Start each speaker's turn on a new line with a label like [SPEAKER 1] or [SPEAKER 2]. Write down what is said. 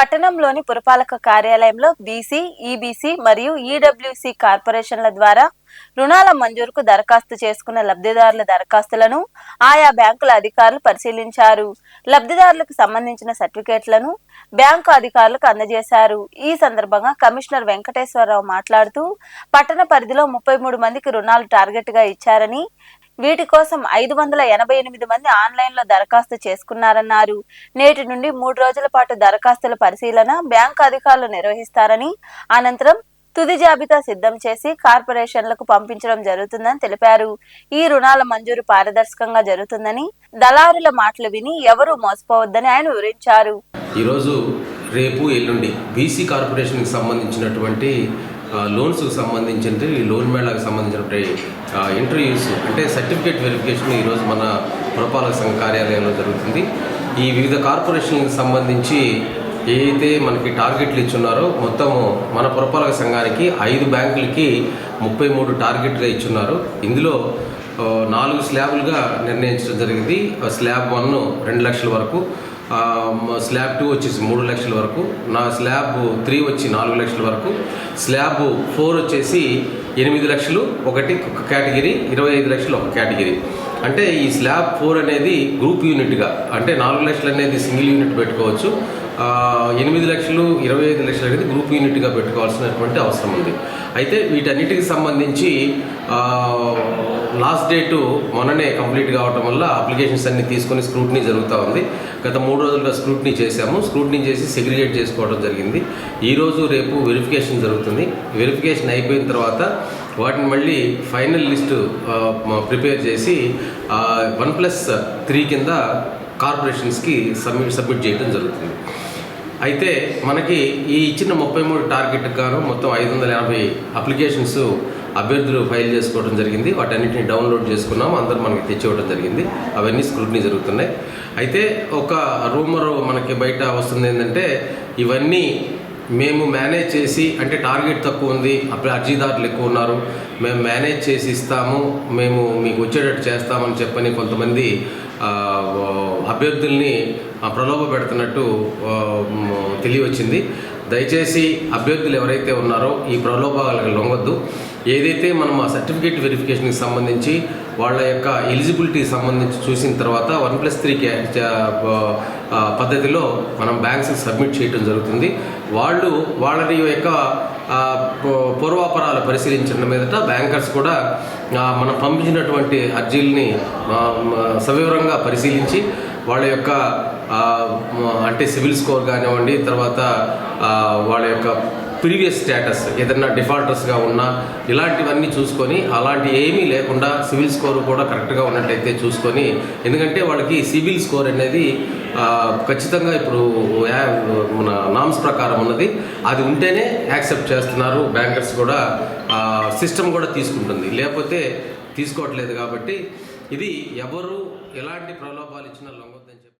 [SPEAKER 1] పట్టణంలోని పురపాలక కార్యాలయంలో బీసీ ఈబీసీ మరియు ఈడబ్ల్యూసీ కార్పొరేషన్ల ద్వారా రుణాల మంజూరుకు దరఖాస్తు చేసుకున్న లబ్ధిదారుల దరఖాస్తులను ఆయా బ్యాంకుల అధికారులు పరిశీలించారు. లబ్ధిదారులకు సంబంధించిన సర్టిఫికేట్లను బ్యాంకు అధికారులకు అందజేశారు. ఈ సందర్భంగా కమిషనర్ వెంకటేశ్వరరావు మాట్లాడుతూ పట్టణ పరిధిలో ముప్పై మూడు మందికి రుణాలు టార్గెట్గా ఇచ్చారని వీటి కోసం ఐదు వందల ఎనభై ఎనిమిది మంది ఆన్లైన్లో దరఖాస్తు చేసుకున్నారన్నారు. నేటి నుండి మూడు రోజుల పాటు దరఖాస్తుల పరిశీలన బ్యాంకు అధికారులు నిర్వహిస్తారని అనంతరం తుది జాబితా సిద్ధం చేసి కార్పొరేషన్లకు పంపించడం జరుగుతుందని తెలిపారు. ఈ రుణాల మంజూరు పారదర్శకంగా జరుగుతుందని దళారుల మాటలు విని ఎవరూ మోసపోవద్దని ఆయన వివరించారు.
[SPEAKER 2] ఈరోజు రేపు ఎల్లుండి బీసీ కార్పొరేషన్కి సంబంధించినటువంటి లోన్స్కి సంబంధించిన ఈ లోన్ మేళాకు సంబంధించినటువంటి ఇంటర్వ్యూస్ అంటే సర్టిఫికేట్ వెరిఫికేషన్ ఈరోజు మన పురపాలక సంఘ కార్యాలయంలో జరుగుతుంది. ఈ వివిధ కార్పొరేషన్లకు సంబంధించి ఏదైతే మనకి టార్గెట్లు ఇచ్చున్నారో మొత్తము మన పురపాలక సంఘానికి ఐదు బ్యాంకులకి ముప్పై మూడు టార్గెట్గా ఇచ్చున్నారు. ఇందులో నాలుగు స్లాబ్లుగా నిర్ణయించడం జరిగింది. ఆ, స్లాబ్ వన్ రెండు లక్షల వరకు స్లాబ్ టూ వచ్చేసి మూడు లక్షల వరకు నా స్లాబ్ త్రీ వచ్చి నాలుగు లక్షల వరకు స్లాబ్ ఫోర్ వచ్చేసి ఎనిమిది లక్షలు ఒకటి ఒక కేటగిరీ ఇరవై ఐదు లక్షలు ఒక కేటగిరీ అంటే ఈ స్లాబ్ ఫోర్ అనేది గ్రూప్ యూనిట్గా అంటే నాలుగు లక్షలు అనేది సింగిల్ యూనిట్ పెట్టుకోవచ్చు. ఎనిమిది లక్షలు ఇరవై ఐదు లక్షలు అనేది గ్రూప్ యూనిట్గా పెట్టుకోవాల్సినటువంటి అవసరం ఉంది. అయితే వీటన్నిటికి సంబంధించి లాస్ట్ డేటు మొన్ననే కంప్లీట్ కావటం వల్ల అప్లికేషన్స్ అన్ని తీసుకొని స్క్రూటినీ జరుగుతూ ఉంది. గత మూడు రోజులుగా స్క్రూటినీ చేశాము. స్క్రూటినీ చేసి సెగ్రిగేట్ చేసుకోవడం జరిగింది. ఈరోజు రేపు వెరిఫికేషన్ జరుగుతుంది. వెరిఫికేషన్ అయిపోయిన తర్వాత వాటిని మళ్ళీ ఫైనల్ లిస్టు ప్రిపేర్ చేసి వన్ ప్లస్ త్రీ కింద కార్పొరేషన్స్కి సబ్మిట్ సబ్మిట్ చేయడం జరుగుతుంది. అయితే మనకి ఈ ఇచ్చిన ముప్పై మూడు టార్గెట్కి గాను మొత్తం ఐదు వందల యాభై అప్లికేషన్స్ అభ్యర్థులు ఫైల్ చేసుకోవడం జరిగింది. వాటన్నిటిని డౌన్లోడ్ చేసుకున్నాం అందరూ మనకి తెచ్చివ్వడం జరిగింది. అవన్నీ స్క్రూటినీ జరుగుతున్నాయి. అయితే ఒక రూమర్ మనకి బయట వస్తుంది ఏంటంటే ఇవన్నీ మేము మేనేజ్ చేసి అంటే టార్గెట్ తక్కువ ఉంది అప్పుడు అర్జీదారులు ఎక్కువ ఉన్నారు. మేము మేనేజ్ చేసి ఇస్తాము మేము మీకు వచ్చేటట్టు చేస్తామని చెప్పని కొంతమంది అభ్యర్థుల్ని ప్రలోభ పెడుతున్నట్టు తెలియవచ్చింది. దయచేసి అభ్యర్థులు ఎవరైతే ఉన్నారో ఈ ప్రలోభాలకు లొంగొద్దు. ఏదైతే మనం ఆ సర్టిఫికేట్ వెరిఫికేషన్కి సంబంధించి వాళ్ళ యొక్క ఎలిజిబిలిటీ సంబంధించి చూసిన తర్వాత వన్ ప్లస్ త్రీ పద్ధతిలో మనం బ్యాంక్స్కి సబ్మిట్ చేయడం జరుగుతుంది. వాళ్ళు వాళ్ళ యొక్క పూర్వాపరాలు పరిశీలించిన మీదట బ్యాంకర్స్ కూడా మనం పంపించినటువంటి అర్జీలని సవివరంగా పరిశీలించి వాళ్ళ యొక్క అంటే సివిల్ స్కోర్ కానివ్వండి తర్వాత వాళ్ళ యొక్క ప్రీవియస్ స్టేటస్ ఏదైనా డిఫాల్టర్స్గా ఉన్నా ఇలాంటివన్నీ చూసుకొని అలాంటి ఏమీ లేకుండా సివిల్ స్కోర్ కూడా కరెక్ట్గా ఉన్నట్టయితే చూసుకొని ఎందుకంటే వాళ్ళకి సివిల్ స్కోర్ అనేది ఖచ్చితంగా ఇప్పుడు మన నామ్స్ ప్రకారం ఉన్నది. అది ఉంటేనే యాక్సెప్ట్ చేస్తున్నారు బ్యాంకర్స్ కూడా సిస్టమ్ కూడా తీసుకుంటుంది. లేకపోతే తీసుకోవట్లేదు కాబట్టి ఇది ఎవరు ఎలాంటి ప్రలోభాలు ఇచ్చినా లొంగ